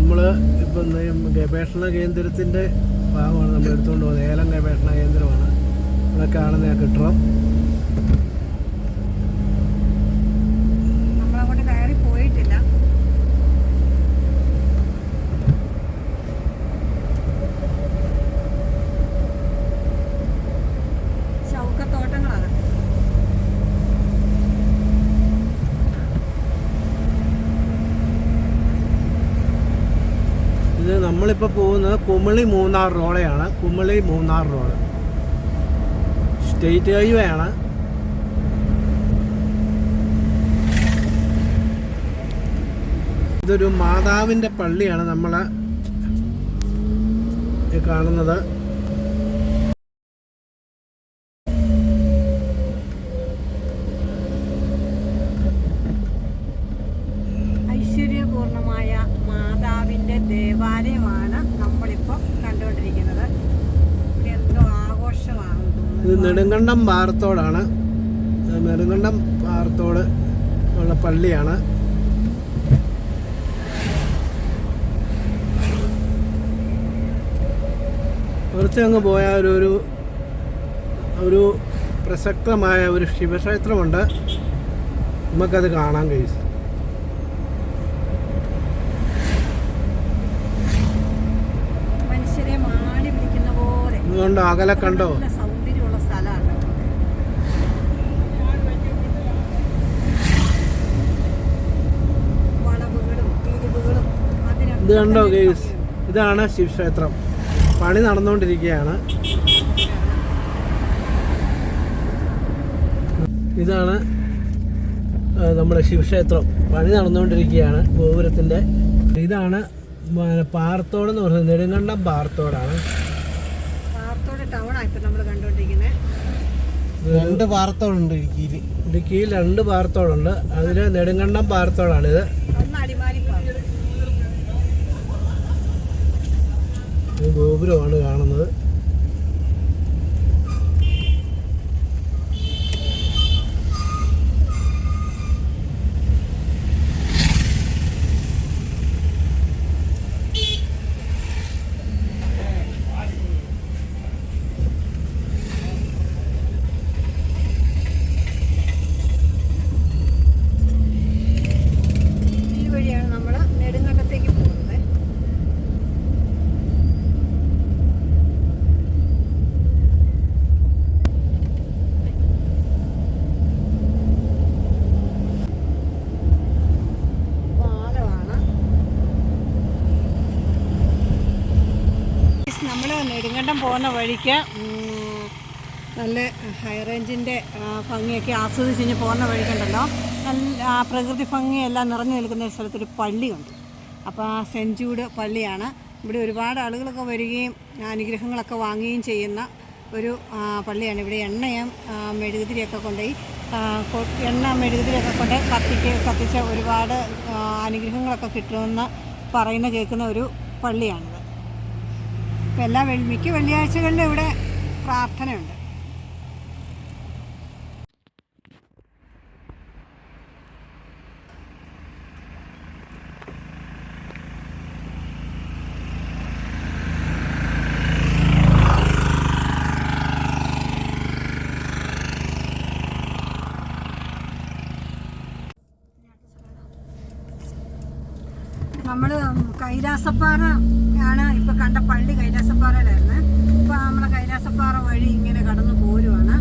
നമ്മൾ ഇപ്പം ഗവേഷണ കേന്ദ്രത്തിന്റെ ഭാഗമാണ് നമ്മൾ എടുത്തുകൊണ്ട് പോകുന്നത്. ഏലം ഗവേഷണ കേന്ദ്രമാണ്. ഇവിടെ കാണുന്ന ആ നമ്മളിപ്പോൾ പോകുന്നത് Kumily Munnar റോഡയാണ്. Kumily Munnar road. State highway ആണ് ഇതൊരു മാതാവിന്റെ പള്ളിയാണ് നമ്മൾ കാണുന്നത് ഐശ്വര്യപൂർണമായ മാതാവിന്റെ ദേവാലയമാണ് നമ്മളിപ്പോൾ കണ്ടുകൊണ്ടിരിക്കുന്നത് ഇവിടെ എന്തോ ആഘോഷമാണെന്ന് ഇത് തോന്നുന്നു നെടുങ്കണ്ടം പാറത്തോടാണ്. നെടുങ്കണ്ടം പാറത്തോട് ഉള്ള പള്ളിയാണ്. കുറച്ച് അങ്ങ് പോയാൽ ഒരു ഒരു ഒരു പ്രസക്തമായ ഒരു ശിവക്ഷേത്രമുണ്ട്. നമുക്കത് കാണാൻ കഴിയും. അതുകൊണ്ട് അകലെ കണ്ടോ? ഇത് കണ്ടോ ഗേസ് ഗെയ്സ് ഇതാണ് ശിവക്ഷേത്രം. പണി നടന്നുകൊണ്ടിരിക്കുകയാണ്. ഇതാണ് നമ്മുടെ ശിവക്ഷേത്രം. പണി നടന്നുകൊണ്ടിരിക്കുകയാണ് ഗോപുരത്തിന്റെ. ഇതാണ് മ- പാറത്തോട് എന്ന് പറയുന്നത്. നെടുങ്കണ്ടം പാറത്തോടാണ്. രണ്ട് പാറത്തോടുണ്ട് ഇടുക്കിയിൽ ഇടുക്കിയിൽ രണ്ട് പാറത്തോടുണ്ട്. അതിൽ നെടുങ്കണ്ടം പാറത്തോടാണിത്. ഗോപുരമാണ് കാണുന്നത് ഈ വഴിയാണ് നമ്മൾ നെടുങ്കണ്ടത്തേക്ക് പോകുന്നത് പാലമാണ് നമ്മൾ നെടുങ്കണ്ടം പോകുന്ന വഴിക്ക് നല്ല ഹൈ റേഞ്ചിന്റെ ഭംഗിയൊക്കെ ആസ്വദിച്ച് കഴിഞ്ഞ് പോകുന്ന വഴിക്കുണ്ടല്ലോ. നല്ല പ്രകൃതി ഭംഗിയെല്ലാം നിറഞ്ഞു നിൽക്കുന്ന ഒരു സ്ഥലത്തൊരു പള്ളിയുണ്ട്. അപ്പോൾ ആ ജൂഡ് പള്ളിയാണ്. ഇവിടെ ഒരുപാട് ആളുകളൊക്കെ വരികയും അനുഗ്രഹങ്ങളൊക്കെ വാങ്ങുകയും ചെയ്യുന്ന ഒരു പള്ളിയാണ്. ഇവിടെ എണ്ണയും മെഴുകുതിരിയൊക്കെ കൊണ്ടുപോയി എണ്ണ മെഴുകുതിരിയൊക്കെ കൊണ്ട് കത്തിക്ക് കത്തിച്ച ഒരുപാട് അനുഗ്രഹങ്ങളൊക്കെ കിട്ടുമെന്ന് പറയുന്ന കേൾക്കുന്ന ഒരു പള്ളിയാണിത് ഇപ്പം എല്ലാ മിക്ക വെള്ളിയാഴ്ചകളിലും ഇവിടെ പ്രാർത്ഥനയുണ്ട്. നമ്മൾ കൈലാസപ്പാറ ആണ് ഇപ്പോൾ കണ്ട പള്ളി കൈലാസപ്പാറയിലായിരുന്നു. ഇപ്പോൾ നമ്മളെ കൈലാസപ്പാറ വഴി ഇങ്ങനെ കടന്നു പോരുവാണ്.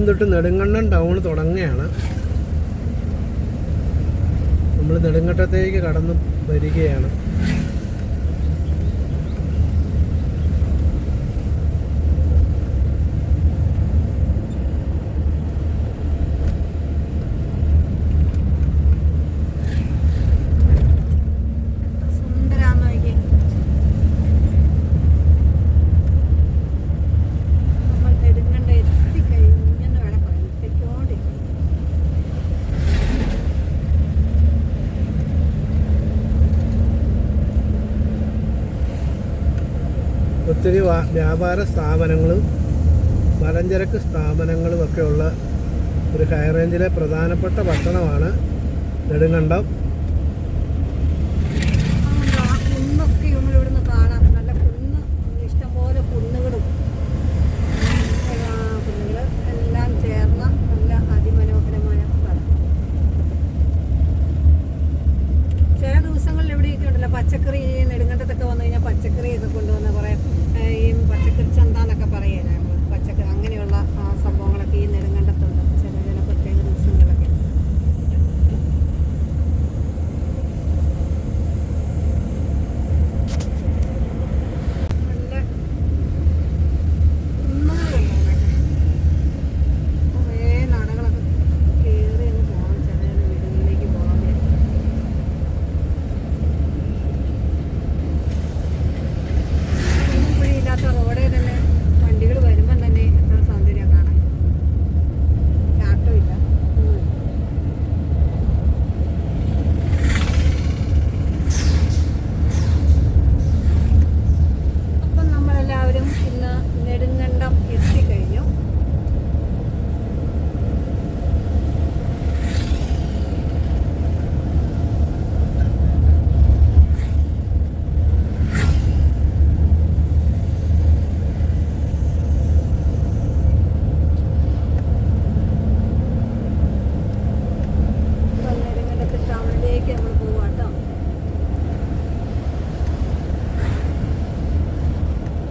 പാലം തൊട്ട് നെടുങ്കണ്ണൻ ടൗൺ തുടങ്ങുകയാണ്. നമ്മൾ നെടുങ്കണ്ടത്തേക്ക് കടന്നു വരികയാണ്. വ്യാപാര സ്ഥാപനങ്ങളും മലഞ്ചരക്ക് സ്ഥാപനങ്ങളും ഒക്കെ ഉള്ള ഒരു ഹൈറേഞ്ചിലെ പ്രധാനപ്പെട്ട പട്ടണമാണ് നെടുങ്കണ്ടം.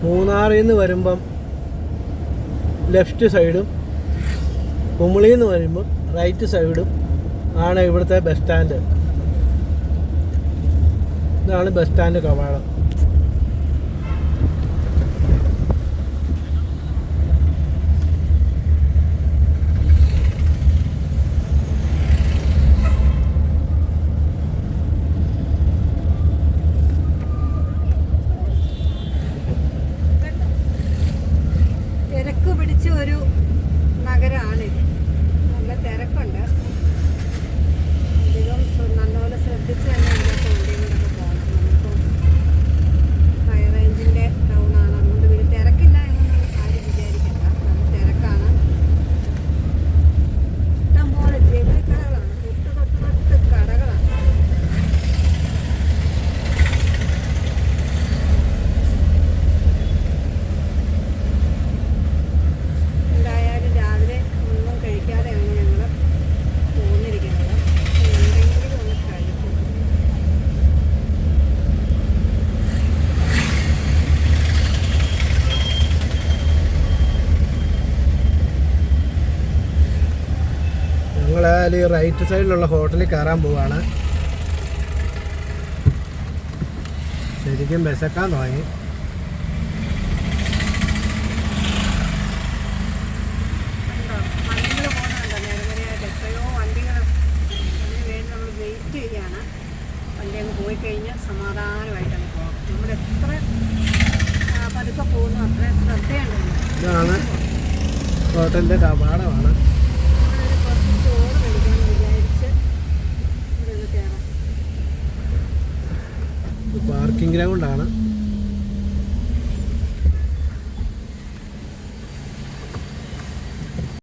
മൂന്നാറിൽ നിന്ന് വരുമ്പം ലെഫ്റ്റ് സൈഡും കുമിളിയിൽ നിന്ന് വരുമ്പം റൈറ്റ് സൈഡും ആണ് ഇവിടുത്തെ ബസ് സ്റ്റാൻഡ്. ഇതാണ് ബസ് സ്റ്റാൻഡ് കവാടം. റൈറ്റ് സൈഡിലുള്ള ഹോട്ടലിൽ കയറാൻ പോവാണ്. ശരിക്കും വിശക്കാൻ തുടങ്ങി. പോയി കഴിഞ്ഞാൽ പോകാം നമ്മൾ എത്ര പതുക്കെ പോകുന്നു അത്രയും ശ്രദ്ധയാണ് ഇതാണ് ഹോട്ടലിന്റെ കപാടമാണ് പാർക്കിംഗ് ഗ്രൗണ്ടാണ്